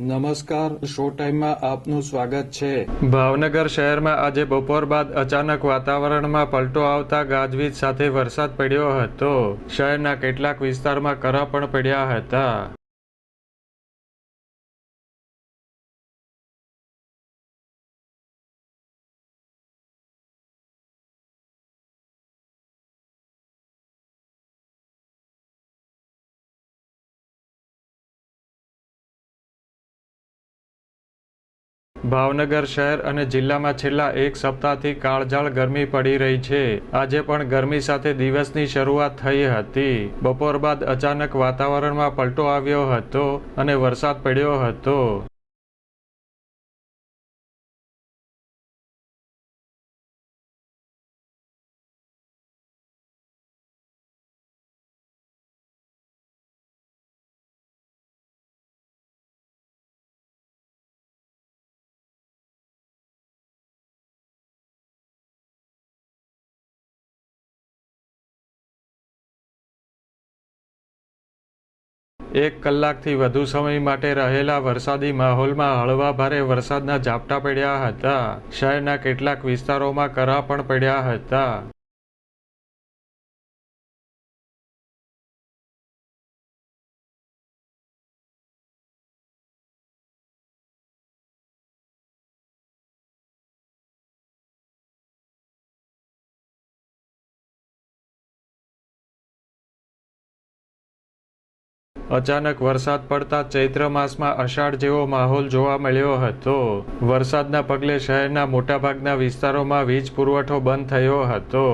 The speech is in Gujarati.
નમસ્કાર, શો ટાઈમમાં આપનું સ્વાગત છે. ભાવનગર શહેરમાં આજે બપોર બાદ અચાનક વાતાવરણમાં પલટો આવતા ગાજવીજ સાથે વરસાદ પડ્યો હતો. શહેરના કેટલાક વિસ્તારમાં કરા પણ પડ્યા હતા. ભાવનગર શહેર અને જિલ્લામાં છેલ્લા એક સપ્તાહથી કાળઝાળ ગરમી પડી રહી છે. આજે પણ ગરમી સાથે દિવસની શરૂઆત થઈ હતી. બપોર બાદ અચાનક વાતાવરણમાં પલટો આવ્યો હતો અને વરસાદ પડ્યો હતો. એક કલાકથી વધુ સમય માટે રહેલા વરસાદી માહોલમાં હળવા ભારે વરસાદના ઝાપટા પડ્યા હતા. શહેરના કેટલાક વિસ્તારોમાં કરા પણ પડ્યા હતા. અચાનક વરસાદ પડતા ચૈત્ર માસમાં અષાઢ જેવો માહોલ જોવા મળ્યો હતો. વરસાદના પગલે શહેરના મોટાભાગના વિસ્તારોમાં વીજ પુરવઠો બંધ થયો હતો.